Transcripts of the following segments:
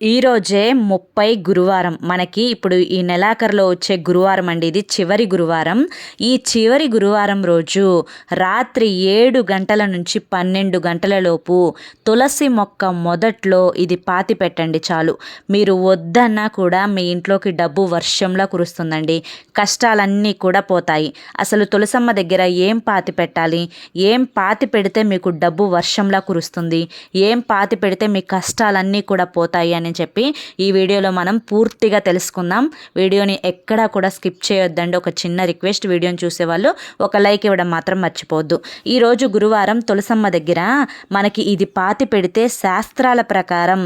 ఈరోజే ముప్పై గురువారం. మనకి ఇప్పుడు ఈ నెలాఖరులో వచ్చే గురువారం అండి. ఇది చివరి గురువారం. ఈ చివరి గురువారం రోజు రాత్రి ఏడు గంటల నుంచి పన్నెండు గంటల లోపు తులసి మొక్క మొదట్లో ఇది పాతి పెట్టండి చాలు. మీరు వద్దన్నా కూడా మీ ఇంట్లోకి డబ్బు వర్షంలా కురుస్తుందండి. కష్టాలన్నీ కూడా పోతాయి. అసలు తులసమ్మ దగ్గర ఏం పాతి పెట్టాలి? ఏం పాతి పెడితే మీకు డబ్బు వర్షంలా కురుస్తుంది? ఏం పాతి పెడితే మీ కష్టాలన్నీ కూడా పోతాయి అని అని చెప్పి ఈ వీడియోలో మనం పూర్తిగా తెలుసుకుందాం. వీడియోని ఎక్కడా కూడా స్కిప్ చేయొద్దండి. ఒక చిన్న రిక్వెస్ట్ వీడియోని చూసేవాళ్ళు ఒక లైక్ ఇవ్వడం మాత్రం మర్చిపోవద్దు. ఈరోజు గురువారం తులసమ్మ దగ్గర మనకి ఇది పాతి పెడితే శాస్త్రాల ప్రకారం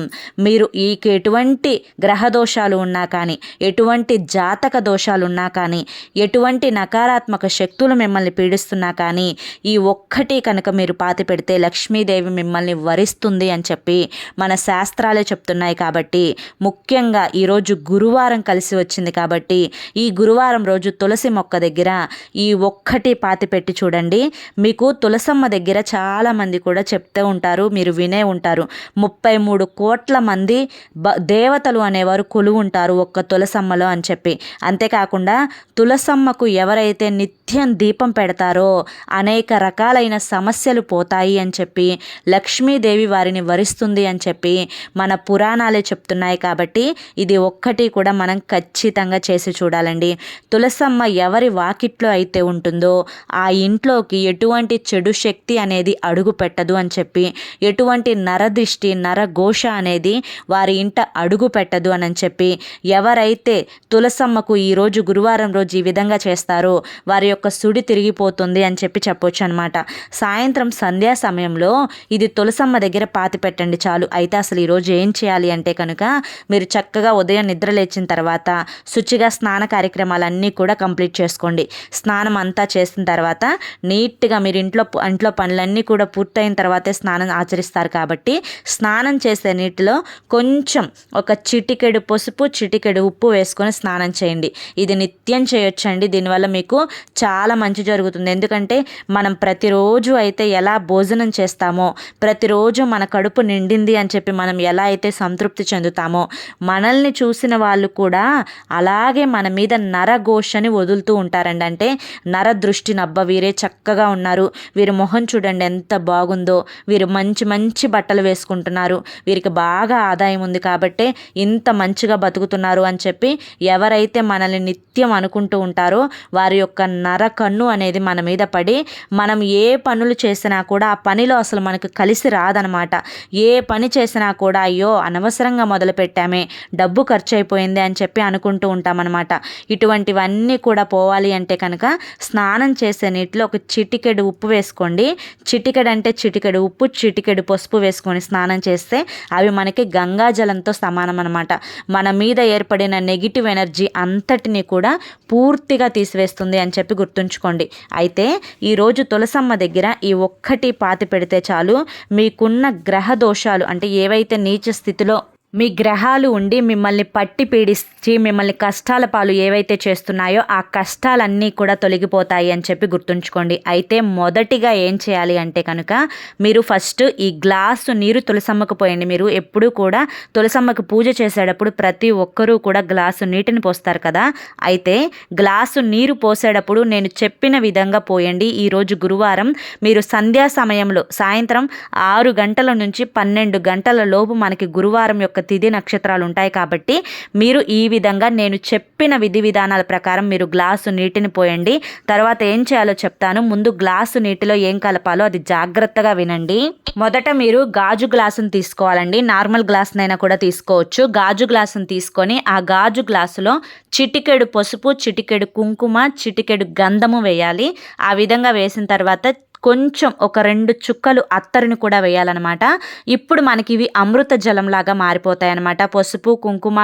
మీరు ఈకి ఎటువంటి గ్రహ దోషాలు ఉన్నా కానీ ఎటువంటి జాతక దోషాలు ఉన్నా కానీ ఎటువంటి నకారాత్మక శక్తులు మిమ్మల్ని పీడిస్తున్నా కానీ ఈ ఒక్కటి కనుక మీరు పాతి పెడితే లక్ష్మీదేవి మిమ్మల్ని వరిస్తుంది అని చెప్పి మన శాస్త్రాలే చెప్తున్నాయి కాబట్టి కాబట్టి ముఖ్యంగా ఈరోజు గురువారం కలిసి వచ్చింది కాబట్టి ఈ గురువారం రోజు తులసి మొక్క దగ్గర ఈ ఒక్కటి పాతి పెట్టి చూడండి. మీకు తులసమ్మ దగ్గర చాలామంది కూడా చెప్తూ ఉంటారు మీరు వినే ఉంటారు. ముప్పై మూడు కోట్ల మంది బ దేవతలు అనేవారు కొలువు ఉంటారు ఒక్క తులసమ్మలో అని చెప్పి. అంతేకాకుండా తులసమ్మకు ఎవరైతే నిత్యం దీపం పెడతారో అనేక రకాలైన సమస్యలు పోతాయి అని చెప్పి లక్ష్మీదేవి వారిని వరిస్తుంది అని చెప్పి మన పురాణాలే చెప్తున్నాయి కాబట్టి ఇది ఒక్కటి కూడా మనం ఖచ్చితంగా చేసి చూడాలండి. తులసమ్మ ఎవరి వాకిట్లో అయితే ఉంటుందో ఆ ఇంట్లోకి ఎటువంటి చెడు శక్తి అనేది అడుగు పెట్టదు అని చెప్పి ఎటువంటి నరదృష్టి నరఘోష అనేది వారి ఇంట అడుగు పెట్టదు అని చెప్పి ఎవరైతే తులసమ్మకు ఈరోజు గురువారం రోజు ఈ విధంగా చేస్తారో వారి యొక్క సుడి తిరిగిపోతుంది అని చెప్పి చెప్పొచ్చు అనమాట సాయంత్రం సంధ్యా సమయంలో ఇది తులసమ్మ దగ్గర పాతి పెట్టండి చాలు. అయితే అసలు ఈరోజు ఏం చేయాలి అంటే కనుక మీరు చక్కగా ఉదయం నిద్ర లేచిన తర్వాత శుచిగా స్నాన కార్యక్రమాలన్నీ కూడా కంప్లీట్ చేసుకోండి. స్నానం అంతా చేసిన తర్వాత నీట్గా మీరు ఇంట్లో ఇంట్లో పనులన్నీ కూడా పూర్తయిన తర్వాతే స్నానం ఆచరిస్తారు కాబట్టి స్నానం చేసే నీటిలో కొంచెం ఒక చిటికెడు పసుపు చిటికెడు ఉప్పు వేసుకొని స్నానం చేయండి. ఇది నిత్యం చేయొచ్చండి. దీనివల్ల మీకు చాలా మంచి జరుగుతుంది. ఎందుకంటే మనం ప్రతిరోజు అయితే ఎలా భోజనం చేస్తామో ప్రతిరోజు మన కడుపు నిండింది అని చెప్పి మనం ఎలా అయితే సంతృప్తి చెందుతామో. మనల్ని చూసిన వాళ్ళు కూడా అలాగే మన మీద నరఘోషని వదులుతూ ఉంటారండి. అంటే నర దృష్టి నబ్బ వీరే చక్కగా ఉన్నారు. వీరి మొహం చూడండి ఎంత బాగుందో. వీరు మంచి మంచి బట్టలు వేసుకుంటున్నారు. వీరికి బాగా ఆదాయం ఉంది కాబట్టే ఇంత మంచిగా బతుకుతున్నారు అని చెప్పి ఎవరైతే మనల్ని నిత్యం అనుకుంటూ ఉంటారో వారి యొక్క నర కన్ను అనేది మన మీద పడి మనం ఏ పనులు చేసినా కూడా ఆ పనిలో అసలు మనకు కలిసి రాదనమాట. ఏ పని చేసినా కూడా అయ్యో అనవసరంగా మొదలుపెట్టామే. డబ్బు ఖర్చు అయిపోయింది అని చెప్పి అనుకుంటూ ఉంటామన్నమాట. ఇటువంటివన్నీ కూడా పోవాలి అంటే కనుక స్నానం చేసే నీటిలో ఒక చిటికెడు ఉప్పు వేసుకోండి. చిటికెడు అంటే చిటికెడు ఉప్పు చిటికెడు పసుపు వేసుకొని స్నానం చేస్తే అవి మనకి గంగాజలంతో సమానం అనమాట మన మీద ఏర్పడిన నెగిటివ్ ఎనర్జీ అంతటిని కూడా పూర్తిగా తీసివేస్తుంది అని చెప్పి గుర్తుంచుకోండి. అయితే ఈరోజు తులసమ్మ దగ్గర ఈ ఒక్కటి పాతి పెడితే చాలు. మీకున్న గ్రహ దోషాలు అంటే ఏవైతే నీచ స్థితిలో మీ గ్రహాలు ఉండి మిమ్మల్ని పట్టి పీడిచి మిమ్మల్ని కష్టాల పాలు ఏవైతే చేస్తున్నాయో ఆ కష్టాలన్నీ కూడా తొలగిపోతాయి అని చెప్పి గుర్తుంచుకోండి. అయితే మొదటిగా ఏం చేయాలి అంటే కనుక మీరు ఫస్ట్ ఈ గ్లాసు నీరు తులసమ్మకు పోయండి. మీరు ఎప్పుడూ కూడా తులసమ్మకు పూజ చేసేటప్పుడు ప్రతి ఒక్కరూ కూడా గ్లాసు నీటిని పోస్తారు కదా. అయితే గ్లాసు నీరు పోసేటప్పుడు నేను చెప్పిన విధంగా పోయండి. ఈరోజు గురువారం మీరు సంధ్యా సమయంలో సాయంత్రం ఆరు గంటల నుంచి పన్నెండు గంటల లోపు మనకి గురువారం యొక్క తిథి నక్షత్రాలు ఉంటాయి కాబట్టి మీరు ఈ విధంగా నేను చెప్పిన విధి విధానాల ప్రకారం మీరు గ్లాసు నీటిని పోయండి. తర్వాత ఏం చేయాలో చెప్తాను. ముందు గ్లాసు నీటిలో ఏం కలపాలో అది జాగ్రత్తగా వినండి. మొదట మీరు గాజు గ్లాసును తీసుకోవాలండి. నార్మల్ గ్లాస్నైనా కూడా తీసుకోవచ్చు. గాజు గ్లాసును తీసుకొని ఆ గాజు గ్లాసులో చిటికెడు పసుపు చిటికెడు కుంకుమ చిటికెడు గంధము వేయాలి. ఆ విధంగా వేసిన తర్వాత కొంచెం ఒక రెండు చుక్కలు అత్తరిని కూడా వేయాలన్నమాట. ఇప్పుడు మనకి ఇవి అమృత జలంలాగా మారిపోతాయి అనమాట పసుపు కుంకుమ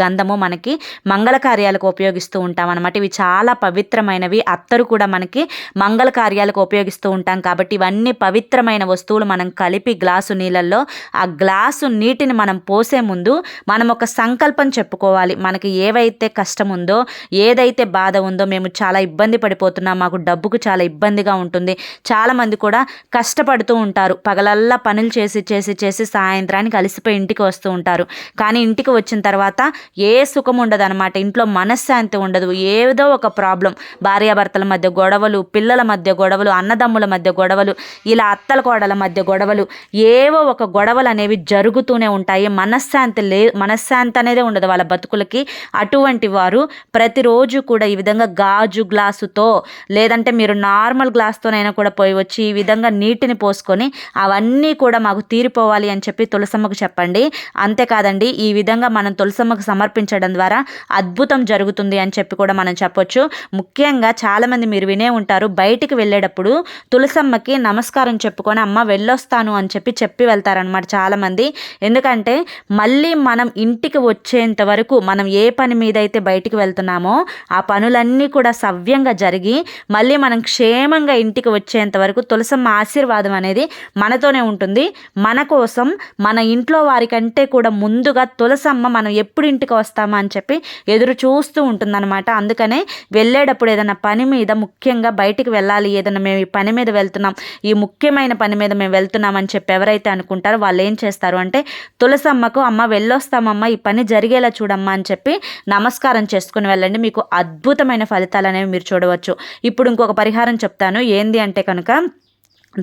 గంధము మనకి మంగళ కార్యాలకు ఉపయోగిస్తూ ఉంటాం అనమాట ఇవి చాలా పవిత్రమైనవి. అత్తరు కూడా మనకి మంగళ కార్యాలకు ఉపయోగిస్తూ ఉంటాం కాబట్టి ఇవన్నీ పవిత్రమైన వస్తువులు మనం కలిపి గ్లాసు నీళ్ళల్లో ఆ గ్లాసు నీటిని మనం పోసే ముందు మనం ఒక సంకల్పం చెప్పుకోవాలి. మనకి ఏవైతే కష్టం ఉందో ఏదైతే బాధ ఉందో మేము చాలా ఇబ్బంది పడిపోతున్నాం మాకు డబ్బుకు చాలా ఇబ్బందిగా ఉంటుంది. చాలామంది కూడా కష్టపడుతూ ఉంటారు. పగలల్లా పనులు చేసి చేసి చేసి సాయంత్రానికి అలసిపోయి ఇంటికి వస్తూ ఉంటారు. కానీ ఇంటికి వచ్చిన తర్వాత ఏ సుఖం ఉండదు అనమాట ఇంట్లో మనశ్శాంతి ఉండదు. ఏదో ఒక ప్రాబ్లం. భార్యాభర్తల మధ్య గొడవలు పిల్లల మధ్య గొడవలు అన్నదమ్ముల మధ్య గొడవలు ఇలా అత్తల కోడల మధ్య గొడవలు ఏవో ఒక గొడవలు అనేవి జరుగుతూనే ఉంటాయి. మనశ్శాంతి లే మనశ్శాంతి అనేది ఉండదు వాళ్ళ బతుకులకి. అటువంటి వారు ప్రతిరోజు కూడా ఈ విధంగా గాజు గ్లాసుతో లేదంటే మీరు నార్మల్ గ్లాస్తోనైనా కూడా పోయి వచ్చి ఈ విధంగా నీటిని పోసుకొని అవన్నీ కూడా మాకు తీరిపోవాలి అని చెప్పి తులసమ్మకు చెప్పండి. అంతేకాదండి ఈ విధంగా మనం తులసమ్మకు సమర్పించడం ద్వారా అద్భుతం జరుగుతుంది అని చెప్పి కూడా మనం చెప్పొచ్చు. ముఖ్యంగా చాలామంది మీరు వినే ఉంటారు బయటికి వెళ్ళేటప్పుడు తులసమ్మకి నమస్కారం చెప్పుకొని అమ్మ వెళ్ళొస్తాను అని చెప్పి చెప్పి వెళ్తారనమాట చాలామంది. ఎందుకంటే మళ్ళీ మనం ఇంటికి వచ్చేంత వరకు మనం ఏ పని మీద అయితే బయటికి వెళ్తున్నామో ఆ పనులన్నీ కూడా సవ్యంగా జరిగి మళ్ళీ మనం క్షేమంగా ఇంటికి వచ్చేంత వరకు తులసమ్మ ఆశీర్వాదం అనేది మనతోనే ఉంటుంది. మన కోసం మన ఇంట్లో వారికంటే కూడా ముందుగా తులసమ్మ మనం ఎప్పుడు ఇంటికి వస్తామా అని చెప్పి ఎదురు చూస్తూ ఉంటుందన్నమాట. అందుకనే వెళ్ళేటప్పుడు ఏదైనా పని మీద ముఖ్యంగా బయటికి వెళ్ళాలి. ఏదైనా మేము ఈ పని మీద వెళ్తున్నాం ఈ ముఖ్యమైన పని మీద మేము వెళ్తున్నాం అని చెప్పి ఎవరైతే అనుకుంటారో వాళ్ళు ఏం చేస్తారు అంటే తులసమ్మకు అమ్మ వెళ్ళొస్తామమ్మ ఈ పని జరిగేలా చూడమ్మా అని చెప్పి నమస్కారం చేసుకుని వెళ్ళండి. మీకు అద్భుతమైన ఫలితాలు అనేవి మీరు చూడవచ్చు. ఇప్పుడు ఇంకొక పరిహారం చెప్తాను. ఏంది అంటే కనుక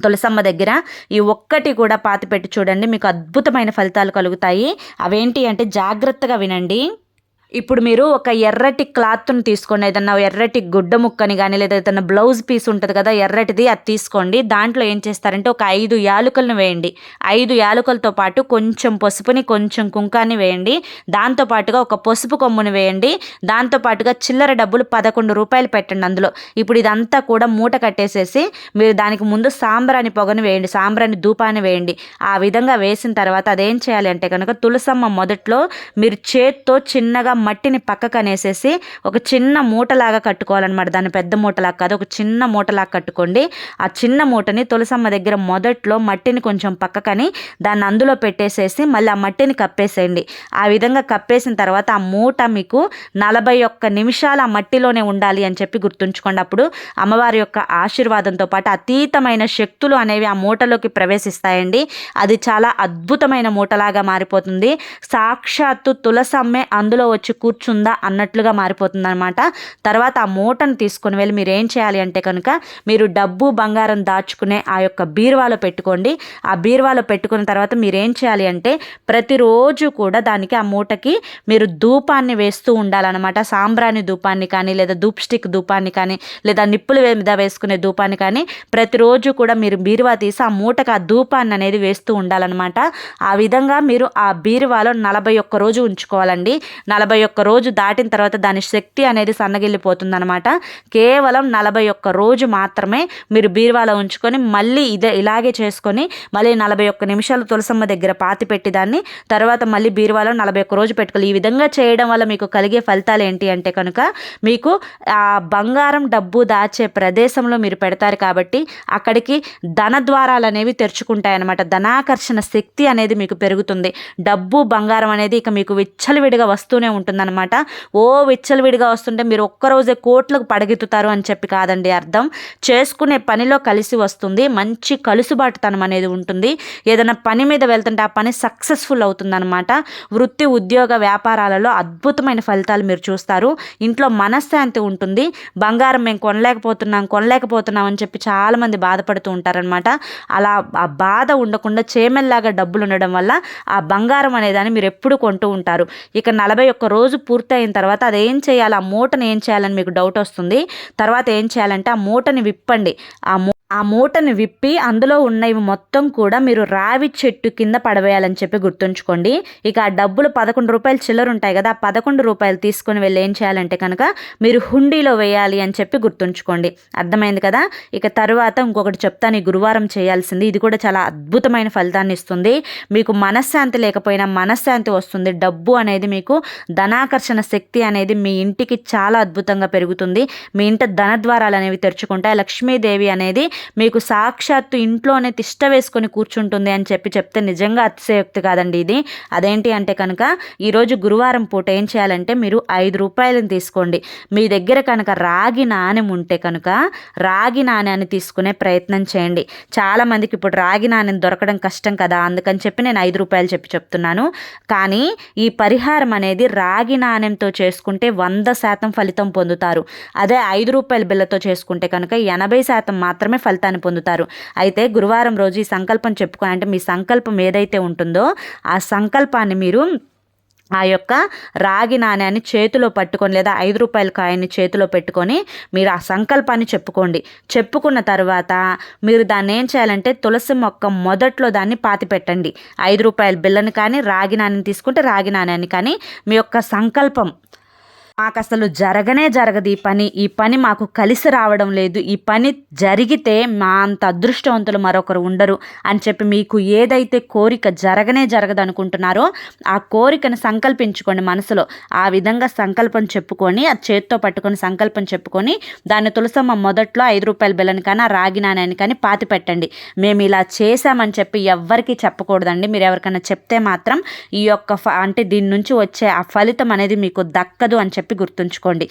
తులసమ్మ దగ్గర ఈ ఒక్కటి కూడా పాతి పెట్టి చూడండి. మీకు అద్భుతమైన ఫలితాలు కలుగుతాయి. అవేంటి అంటే జాగ్రత్తగా వినండి. ఇప్పుడు మీరు ఒక ఎర్రటి క్లాత్ను తీసుకోండి ఏదన్నా ఎర్రటి గుడ్డ ముక్కని కానీ లేదా ఏదైనా బ్లౌజ్ పీస్ ఉంటుంది కదా ఎర్రటిది అది తీసుకోండి. దాంట్లో ఏం చేస్తారంటే ఒక ఐదు యాలుకలను వేయండి. ఐదు యాలుకలతో పాటు కొంచెం పసుపుని కొంచెం కుంకాన్ని వేయండి. దాంతోపాటుగా ఒక పసుపు కొమ్ముని వేయండి. దాంతోపాటుగా చిల్లర డబ్బులు పదకొండు రూపాయలు పెట్టండి అందులో. ఇప్పుడు ఇదంతా కూడా మూట కట్టేసేసి మీరు దానికి ముందు సాంబ్రాని పొగను వేయండి. సాంబ్రాని ధూపాన్ని వేయండి. ఆ విధంగా వేసిన తర్వాత అదేం చేయాలి అంటే కనుక తులసమ్మ మొదట్లో మీరు చేత్తో చిన్నగా మట్టిని పక్కకు అనేసేసి ఒక చిన్న మూటలాగా కట్టుకోవాలన్నమాట. దాన్ని పెద్ద మూటలాగా కాదు ఒక చిన్న మూటలాగా కట్టుకోండి. ఆ చిన్న మూటని తులసమ్మ దగ్గర మొదట్లో మట్టిని కొంచెం పక్కకని దాన్ని అందులో పెట్టేసేసి మళ్ళీ ఆ మట్టిని కప్పేసేయండి. ఆ విధంగా కప్పేసిన తర్వాత ఆ మూట మీకు నలభై ఒక్క నిమిషాలు ఆ మట్టిలోనే ఉండాలి అని చెప్పి గుర్తుంచుకోండి. అప్పుడు అమ్మవారి యొక్క ఆశీర్వాదంతో పాటు అతీతమైన శక్తులు అనేవి ఆ మూటలోకి ప్రవేశిస్తాయండి. అది చాలా అద్భుతమైన మూటలాగా మారిపోతుంది. సాక్షాత్తు తులసమ్మే అందులో వచ్చి వచ్చి కూర్చుందా అన్నట్లుగా మారిపోతుంది అనమాట తర్వాత ఆ మూటను తీసుకొని వెళ్ళి మీరు ఏం చేయాలి అంటే కనుక మీరు డబ్బు బంగారం దాచుకునే ఆ యొక్క బీరువాలో పెట్టుకోండి. ఆ బీరువాలో పెట్టుకున్న తర్వాత మీరు ఏం చేయాలి అంటే ప్రతిరోజు కూడా దానికి ఆ మూటకి మీరు ధూపాన్ని వేస్తూ ఉండాలన్నమాట. సాంబ్రాణి ధూపాన్ని కానీ లేదా ధూప్ స్టిక్ ధూపాన్ని కానీ లేదా నిప్పులు మీద వేసుకునే ధూపాన్ని కానీ ప్రతిరోజు కూడా మీరు బీరువా తీసి ఆ మూటకు ఆ ధూపాన్ని అనేది వేస్తూ ఉండాలన్నమాట. ఆ విధంగా మీరు ఆ బీరువాలో నలభై ఒక్క రోజు ఉంచుకోవాలండి. నలభై నలభై ఒక్క రోజు దాటిన తర్వాత దాని శక్తి అనేది సన్నగిల్లిపోతుంది అనమాట కేవలం నలభై ఒక్క రోజు మాత్రమే మీరు బీరువాలో ఉంచుకొని మళ్ళీ ఇదే ఇలాగే చేసుకొని మళ్ళీ నలభై ఒక్క నిమిషాలు తులసమ్మ దగ్గర పాతి పెట్టి దాన్ని తర్వాత మళ్ళీ బీరువాలో నలభై ఒక్క రోజు పెట్టుకోవాలి. ఈ విధంగా చేయడం వల్ల మీకు కలిగే ఫలితాలు ఏంటి అంటే కనుక మీకు ఆ బంగారం డబ్బు దాచే ప్రదేశంలో మీరు పెడతారు కాబట్టి అక్కడికి ధన ద్వారాలు అనేవి తెరుచుకుంటాయన్నమాట. ధనాకర్షణ శక్తి అనేది మీకు పెరుగుతుంది. డబ్బు బంగారం అనేది ఇక మీకు విచ్చలవిడిగా వస్తూనే ఉంటుంది. ఉంటుందన్నమాట. ఓ విచ్చలవిడిగా వస్తుంటే మీరు ఒక్కరోజే కోట్లకు పడగెత్తుతారు అని చెప్పి కాదండి అర్థం. చేసుకునే పనిలో కలిసి వస్తుంది. మంచి కలుసుబాటుతనం అనేది ఉంటుంది. ఏదైనా పని మీద వెళ్తుంటే ఆ పని సక్సెస్ఫుల్ అవుతుందన్నమాట. వృత్తి ఉద్యోగ వ్యాపారాలలో అద్భుతమైన ఫలితాలు మీరు చూస్తారు. ఇంట్లో మనశ్శాంతి ఉంటుంది. బంగారం మేము కొనలేకపోతున్నాం కొనలేకపోతున్నాం అని చెప్పి చాలామంది బాధపడుతూ ఉంటారనమాట అలా ఆ బాధ ఉండకుండా చేమెల్లాగా డబ్బులు ఉండడం వల్ల ఆ బంగారం అనేదాన్ని మీరు ఎప్పుడు కొంటూ ఉంటారు. ఇక నలభై ఒక్క రోజు పూర్తయిన తర్వాత అదేం చేయాలి? ఆ మూటను ఏం చేయాలని మీకు డౌట్ వస్తుంది. తర్వాత ఏం చేయాలంటే ఆ మూటని విప్పండి. ఆ మూ ఆ మూటని విప్పి అందులో ఉన్నవి మొత్తం కూడా మీరు రావి చెట్టు కింద పడవేయాలని చెప్పి గుర్తుంచుకోండి. ఇక ఆ డబ్బులు పదకొండు రూపాయలు చిల్లర ఉంటాయి కదా ఆ పదకొండు రూపాయలు తీసుకుని వెళ్ళి ఏం చేయాలంటే కనుక మీరు హుండీలో వేయాలి అని చెప్పి గుర్తుంచుకోండి. అర్థమైంది కదా? ఇక తర్వాత ఇంకొకటి చెప్తాను ఈ గురువారం చేయాల్సింది. ఇది కూడా చాలా అద్భుతమైన ఫలితాన్ని ఇస్తుంది. మీకు మనశ్శాంతి లేకపోయినా మనశ్శాంతి వస్తుంది. డబ్బు అనేది మీకు ధనాకర్షణ శక్తి అనేది మీ ఇంటికి చాలా అద్భుతంగా పెరుగుతుంది. మీ ఇంట ధన ద్వారాలు అనేవి తెరుచుకుంటాయి. లక్ష్మీదేవి అనేది మీకు సాక్షాత్తు ఇంట్లోనే తిష్ట వేసుకొని కూర్చుంటుంది అని చెప్పి చెప్తే నిజంగా అతిశయోక్తి కాదండి ఇది. అదేంటి అంటే కనుక ఈరోజు గురువారం పూట ఏం చేయాలంటే మీరు ఐదు రూపాయలను తీసుకోండి. మీ దగ్గర కనుక రాగి నాణెం ఉంటే కనుక రాగి నాణ్యాన్ని తీసుకునే ప్రయత్నం చేయండి. చాలామందికి ఇప్పుడు రాగి నాణ్యం దొరకడం కష్టం కదా అందుకని చెప్పి నేను ఐదు రూపాయలు చెప్పి చెప్తున్నాను. కానీ ఈ పరిహారం అనేది రాగి నాణ్యంతో చేసుకుంటే వంద శాతం ఫలితం పొందుతారు. అదే ఐదు రూపాయల బిల్లతో చేసుకుంటే కనుక ఎనభై శాతం మాత్రమే ఫలితాన్ని పొందుతారు. అయితే గురువారం రోజు ఈ సంకల్పం చెప్పుకో అంటే మీ సంకల్పం ఏదైతే ఉంటుందో ఆ సంకల్పాన్ని మీరు ఆ యొక్క రాగి నాణ్యాన్ని చేతిలో పట్టుకొని లేదా ఐదు రూపాయల కాయని చేతిలో పెట్టుకొని మీరు ఆ సంకల్పాన్ని చెప్పుకోండి. చెప్పుకున్న తర్వాత మీరు దాన్ని ఏం చేయాలంటే తులసి మొక్క మొదట్లో దాన్ని పాతి పెట్టండి. ఐదు రూపాయల బిల్లని కానీ రాగి నాణ్యం తీసుకుంటే రాగి నాణ్యాన్ని కానీ మీ యొక్క సంకల్పం మాకు అసలు జరగనే జరగదు ఈ పని. ఈ పని మాకు కలిసి రావడం లేదు. ఈ పని జరిగితే మా అంత అదృష్టవంతులు మరొకరు ఉండరు అని చెప్పి మీకు ఏదైతే కోరిక జరగనే జరగదు అనుకుంటున్నారో ఆ కోరికను సంకల్పించుకోండి మనసులో. ఆ విధంగా సంకల్పం చెప్పుకొని ఆ చేత్తో పట్టుకొని సంకల్పం చెప్పుకొని దాన్ని తులసమ్మ మొదట్లో ఐదు రూపాయల బిల్లని కానీ ఆ రాగి నాణ్యాన్ని కానీ పాతి పెట్టండి. మేము ఇలా చేశామని చెప్పి ఎవ్వరికీ చెప్పకూడదండి. మీరు ఎవరికైనా చెప్తే మాత్రం ఈ యొక్క అంటే దీని నుంచి వచ్చే ఆ ఫలితం అనేది మీకు దక్కదు అని చెప్పి చెప్పి గుర్తుంచుకోండి.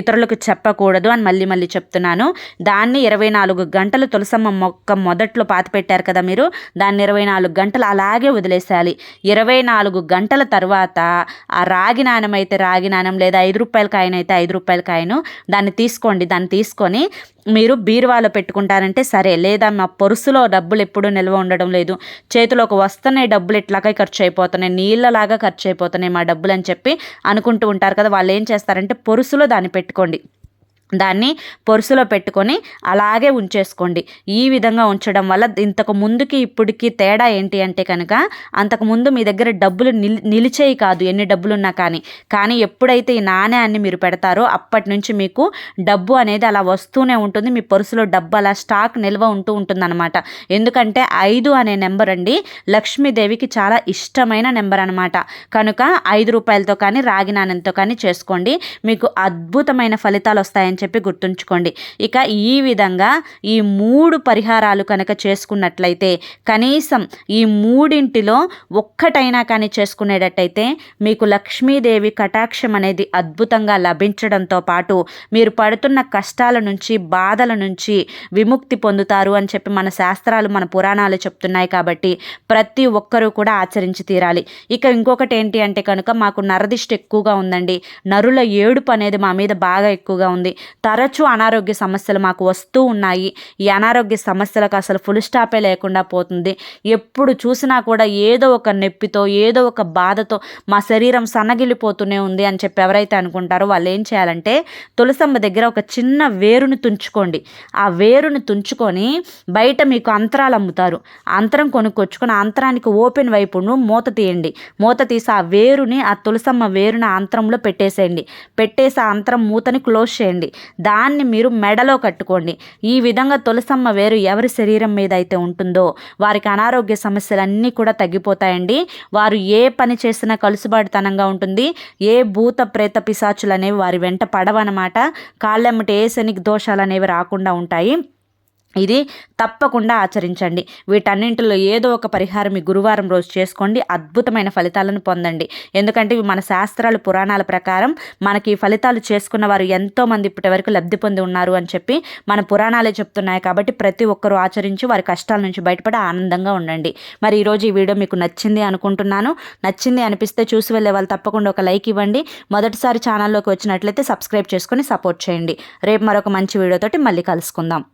ఇతరులకు చెప్పకూడదు అని మళ్ళీ మళ్ళీ చెప్తున్నాను. దాన్ని ఇరవై నాలుగు గంటలు తులసమ్మ మొక్క మొదట్లో పాతి పెట్టారు కదా మీరు? దాన్ని ఇరవై నాలుగు గంటలు అలాగే వదిలేసేయాలి. ఇరవై నాలుగు గంటల తర్వాత ఆ రాగి నాణం అయితే రాగి నాణం లేదా ఐదు రూపాయల కాయన అయితే ఐదు రూపాయల కాయను దాన్ని తీసుకోండి. దాన్ని తీసుకొని మీరు బీరువాలో పెట్టుకుంటారంటే సరే. లేదా మా పొరుసులో డబ్బులు ఎప్పుడూ నిల్వ ఉండడం లేదు. చేతిలోకి వస్తున్నాయి డబ్బులు ఇట్లాగా ఖర్చు అయిపోతున్నాయి. నీళ్ళలాగా ఖర్చు అయిపోతున్నాయి మా డబ్బులు అని చెప్పి అనుకుంటూ ఉంటారు కదా. వాళ్ళు ఏం చేస్తారు? చేస్తారంటే పొరుసులో దాన్ని పెట్టుకోండి. దాన్ని పొరుసులో పెట్టుకొని అలాగే ఉంచేసుకోండి. ఈ విధంగా ఉంచడం వల్ల ఇంతకు ముందుకి ఇప్పటికి తేడా ఏంటి అంటే కనుక అంతకుముందు మీ దగ్గర డబ్బులు నిల్ నిలిచేయి కాదు ఎన్ని డబ్బులున్నా కానీ. కానీ ఎప్పుడైతే ఈ నాణ్యాన్ని మీరు పెడతారో అప్పటి నుంచి మీకు డబ్బు అనేది అలా వస్తూనే ఉంటుంది. మీ పొరుసులో డబ్బు అలా స్టాక్ నిల్వ ఉంటూ ఉంటుందన్నమాట. ఎందుకంటే ఐదు అనే నెంబర్ అండి లక్ష్మీదేవికి చాలా ఇష్టమైన నెంబర్ అనమాట కనుక ఐదు రూపాయలతో కానీ రాగి నాణ్యంతో కానీ చేసుకోండి. మీకు అద్భుతమైన ఫలితాలు వస్తాయని చెప్పి గుర్తుంచుకోండి. ఇక ఈ విధంగా ఈ మూడు పరిహారాలు కనుక చేసుకున్నట్లయితే కనీసం ఈ మూడింటిలో ఒక్కటైనా కానీ చేసుకునేటట్టయితే మీకు లక్ష్మీదేవి కటాక్షం అనేది అద్భుతంగా లభించడంతో పాటు మీరు పడుతున్న కష్టాల నుంచి బాధల నుంచి విముక్తి పొందుతారు అని చెప్పి మన శాస్త్రాలు మన పురాణాలు చెప్తున్నాయి కాబట్టి ప్రతి ఒక్కరూ కూడా ఆచరించి తీరాలి. ఇక ఇంకొకటి ఏంటి అంటే కనుక మాకు నరదిష్టి ఎక్కువగా ఉందండి. నరుల ఏడుపు అనేది మా మీద బాగా ఎక్కువగా ఉంది. తరచూ అనారోగ్య సమస్యలు మాకు వస్తూ ఉన్నాయి. ఈ అనారోగ్య సమస్యలకు అసలు ఫుల్ స్టాపే లేకుండా పోతుంది. ఎప్పుడు చూసినా కూడా ఏదో ఒక నొప్పితో ఏదో ఒక బాధతో మా శరీరం సన్నగిలిపోతూనే ఉంది అని చెప్పి ఎవరైతే అనుకుంటారో వాళ్ళు ఏం చేయాలంటే తులసమ్మ దగ్గర ఒక చిన్న వేరుని తుంచుకోండి. ఆ వేరుని తుంచుకొని బయట మీకు అంతరాలు అమ్ముతారు. అంతరం కొనుక్కొచ్చుకొని అంతరానికి ఓపెన్ వైపును మూత తీయండి. మూత తీసి ఆ వేరుని ఆ తులసమ్మ వేరుని అంతరంలో పెట్టేసేయండి. పెట్టేసి ఆ అంతరం మూతని క్లోజ్ చేయండి. దాన్ని మీరు మెడలో కట్టుకోండి. ఈ విధంగా తులసమ్మ వేరు ఎవరి శరీరం మీద అయితే ఉంటుందో వారికి అనారోగ్య సమస్యలన్నీ కూడా తగ్గిపోతాయండి. వారు ఏ పని చేసినా కలుసుబాటుతనంగా ఉంటుంది. ఏ భూత ప్రేత పిశాచులు అనేవి వారి వెంట పడవన్నమాట. కాళ్ళెమ్మటి ఏ శనికి దోషాలు అనేవి రాకుండా ఉంటాయి. ఇది తప్పకుండా ఆచరించండి. వీటన్నింటిలో ఏదో ఒక పరిహారం మీ గురువారం రోజు చేసుకోండి. అద్భుతమైన ఫలితాలను పొందండి. ఎందుకంటే ఇవి మన శాస్త్రాలు పురాణాల ప్రకారం మనకి ఫలితాలు చేసుకున్న వారు ఎంతోమంది ఇప్పటి వరకు లబ్ధి పొంది ఉన్నారు అని చెప్పి మన పురాణాలే చెప్తున్నాయి కాబట్టి ప్రతి ఒక్కరూ ఆచరించి వారి కష్టాల నుంచి బయటపడి ఆనందంగా ఉండండి. మరి ఈరోజు ఈ వీడియో మీకు నచ్చింది అనుకుంటున్నాను. నచ్చింది అనిపిస్తే చూసి వెళ్ళే వాళ్ళు తప్పకుండా ఒక లైక్ ఇవ్వండి. మొదటిసారి ఛానల్లోకి వచ్చినట్లయితే సబ్స్క్రైబ్ చేసుకొని సపోర్ట్ చేయండి. రేపు మరొక మంచి వీడియోతోటి మళ్ళీ కలుసుకుందాం.